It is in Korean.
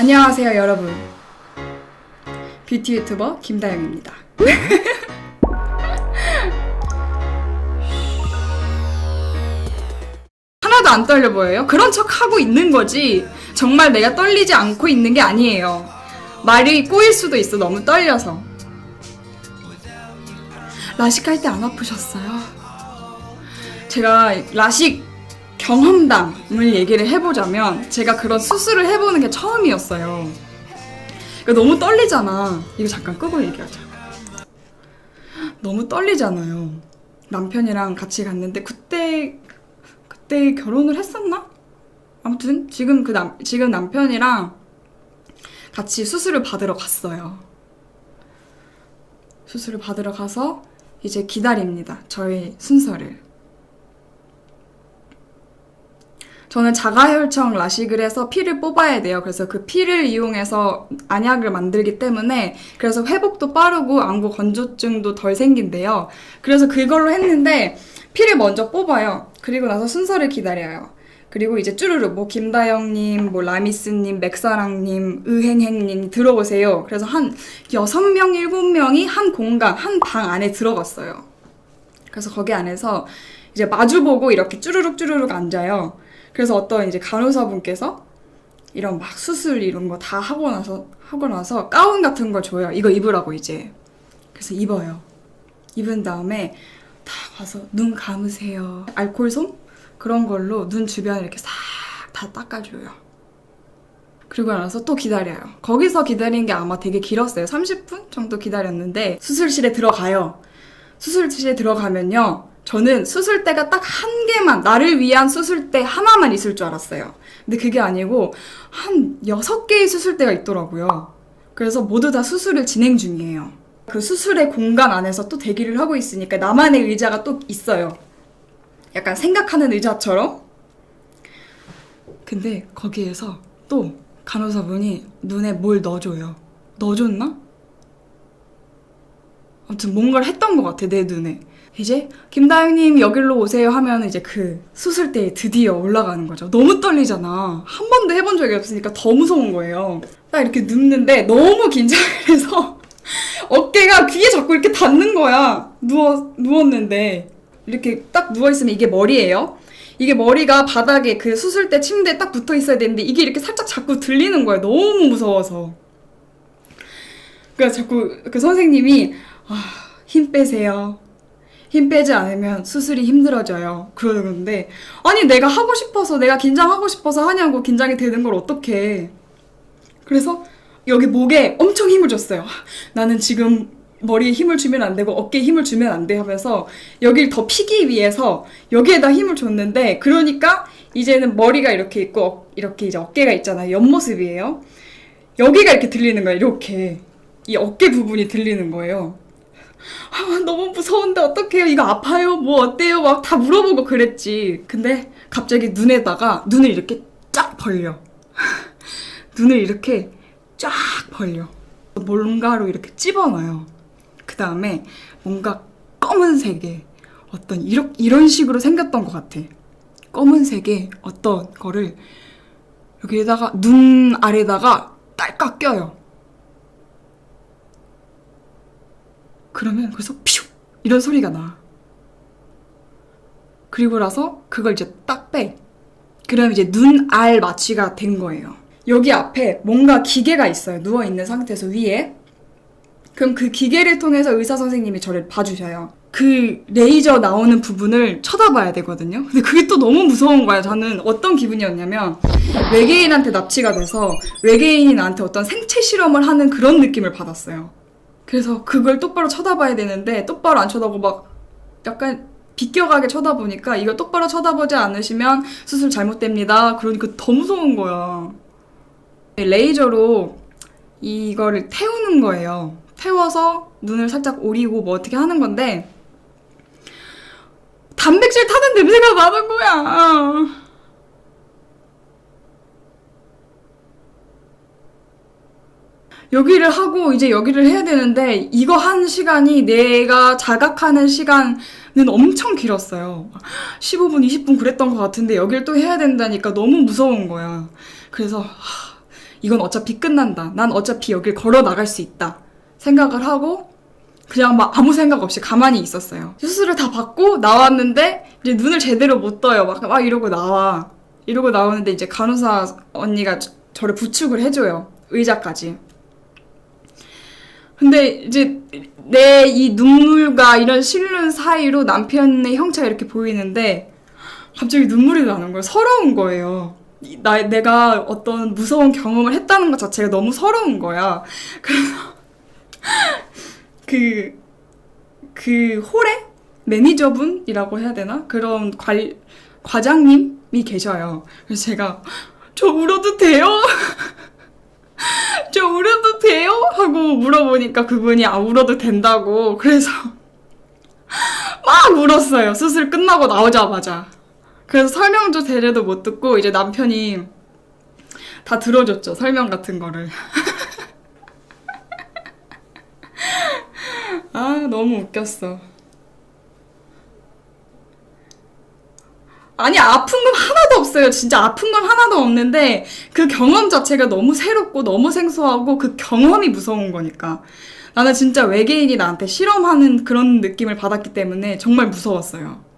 안녕하세요, 여러분. 뷰티 유튜버 김다영입니다. 하나도 안 떨려 보여요? 그런 척 하고 있는 거지. 정말 내가 떨리지 않고 있는 게 아니에요. 말이 꼬일 수도 있어, 너무 떨려서. 라식 할 때 안 아프셨어요? 제가 라식 경험담을 얘기를 해보자면 제가 그런 수술을 해보는 게 처음이었어요. 그러니까 너무 떨리잖아. 이거 잠깐 끄고 얘기하자. 너무 떨리잖아요. 남편이랑 같이 갔는데 그때 그때 결혼을 했었나? 아무튼 지금 그 남 지금 남편이랑 같이 수술을 받으러 갔어요. 수술을 받으러 가서 이제 기다립니다. 저의 순서를. 저는 자가혈청 라식을 해서 피를 뽑아야 돼요. 그래서 그 피를 이용해서 안약을 만들기 때문에 그래서 회복도 빠르고 안구 건조증도 덜 생긴대요. 그래서 그걸로 했는데 피를 먼저 뽑아요. 그리고 나서 순서를 기다려요. 그리고 이제 쭈루룩 뭐 김다영님, 뭐 라미스님, 맥사랑님, 의행행님 들어오세요. 그래서 한 여섯 명 일곱 명이 한 공간, 한 방 안에 들어갔어요. 그래서 거기 안에서 이제 마주보고 이렇게 쭈루룩 쭈루룩 앉아요. 그래서 어떤 이제 간호사분께서 이런 막 수술 이런 거 다 하고 나서 하고 나서 가운 같은 걸 줘요. 이거 입으라고 이제. 그래서 입어요. 입은 다음에 다 와서 눈 감으세요. 알콜솜 그런 걸로 눈 주변 이렇게 싹 다 닦아줘요. 그리고 나서 또 기다려요. 거기서 기다린 게 아마 되게 길었어요. 30분 정도 기다렸는데 수술실에 들어가요. 수술실에 들어가면요. 저는 수술대가 딱 한 개만, 나를 위한 수술대 하나만 있을 줄 알았어요. 근데 그게 아니고 한 여섯 개의 수술대가 있더라고요. 그래서 모두 다 수술을 진행 중이에요. 그 수술의 공간 안에서 또 대기를 하고 있으니까 나만의 의자가 또 있어요. 약간 생각하는 의자처럼. 근데 거기에서 또 간호사분이 눈에 뭘 넣어줘요. 넣어줬나? 아무튼 뭔가를 했던 것 같아, 내 눈에. 이제 김다영님 여기로 오세요 하면 이제 그 수술대에 드디어 올라가는 거죠. 너무 떨리잖아. 한 번도 해본 적이 없으니까 더 무서운 거예요. 딱 이렇게 눕는데 너무 긴장해서 어깨가 귀에 자꾸 이렇게 닿는 거야. 누워 누웠는데 이렇게 딱 누워 있으면 이게 머리예요. 이게 머리가 바닥에 그 수술대 침대에 딱 붙어 있어야 되는데 이게 이렇게 살짝 자꾸 들리는 거야. 너무 무서워서. 그래서 자꾸 그 선생님이 아, 힘 빼세요. 힘 빼지 않으면 수술이 힘들어져요. 그러는데 아니 내가 하고 싶어서 내가 긴장하고 싶어서 하냐고 긴장이 되는 걸 어떡해. 그래서 여기 목에 엄청 힘을 줬어요. 나는 지금 머리에 힘을 주면 안 되고 어깨에 힘을 주면 안 돼 하면서 여기를 더 피기 위해서 여기에다 힘을 줬는데 그러니까 이제는 머리가 이렇게 있고 어- 이렇게 이제 어깨가 있잖아요. 옆모습이에요. 여기가 이렇게 들리는 거예요. 이렇게 이 어깨 부분이 들리는 거예요. 아, 너무 무서운데 어떡해요? 이거 아파요? 뭐 어때요? 막 다 물어보고 그랬지. 근데 갑자기 눈에다가 눈을 이렇게 쫙 벌려. 눈을 이렇게 쫙 벌려. 뭔가로 이렇게 집어넣어요. 그 다음에 뭔가 검은색의 어떤 이런, 이런 식으로 생겼던 것 같아. 검은색의 어떤 거를 여기에다가 눈 아래다가 딸깍 껴요. 그러면 그래서 퓨 이런 소리가 나. 그리고 나서 그걸 이제 딱 빼. 그럼 이제 눈알 마취가 된 거예요. 여기 앞에 뭔가 기계가 있어요. 누워 있는 상태에서 위에. 그럼 그 기계를 통해서 의사 선생님이 저를 봐주셔요. 그 레이저 나오는 부분을 쳐다봐야 되거든요. 근데 그게 또 너무 무서운 거야. 저는 어떤 기분이었냐면 외계인한테 납치가 돼서 외계인이 나한테 어떤 생체 실험을 하는 그런 느낌을 받았어요. 그래서 그걸 똑바로 쳐다봐야 되는데 똑바로 안 쳐다보고 막 약간 비껴가게 쳐다보니까 이거 똑바로 쳐다보지 않으시면 수술 잘못됩니다. 그러니까 더 무서운 거야. 레이저로 이거를 태우는 거예요. 태워서 눈을 살짝 오리고 뭐 어떻게 하는 건데 단백질 타는 냄새가 나는 거야. 여기를 하고 이제 여기를 해야 되는데 이거 한 시간이 내가 자각하는 시간은 엄청 길었어요. 15분, 20분 그랬던 것 같은데 여기를 또 해야 된다니까 너무 무서운 거야. 그래서 하, 이건 어차피 끝난다. 난 어차피 여길 걸어 나갈 수 있다. 생각을 하고 그냥 막 아무 생각 없이 가만히 있었어요. 수술을 다 받고 나왔는데 이제 눈을 제대로 못 떠요. 막, 막 이러고 나와. 이러고 나오는데 이제 간호사 언니가 저, 저를 부축을 해줘요. 의자까지. 근데 이제 내 이 눈물과 이런 실눈 사이로 남편의 형체가 이렇게 보이는데 갑자기 눈물이 나는 거예요. 서러운 거예요. 이- 나, 내가 어떤 무서운 경험을 했다는 것 자체가 너무 서러운 거야. 그래서 그, 그 홀에 매니저분이라고 해야 되나? 그런 관, 과장님이 계셔요. 그래서 제가 저 울어도 돼요? 저 울어도 돼요? 하고 물어보니까 그분이 아 울어도 된다고. 그래서 막 울었어요. 수술 끝나고 나오자마자. 그래서 설명도 제대로 못 듣고 이제 남편이 다 들어줬죠 설명 같은 거를. 아 너무 웃겼어 아니 아픈 건 하나도 없어요. 진짜 아픈 건 하나도 없는데 그 경험 자체가 너무 새롭고 너무 생소하고 그 경험이 무서운 거니까 나는 진짜 외계인이 나한테 실험하는 그런 느낌을 받았기 때문에 정말 무서웠어요.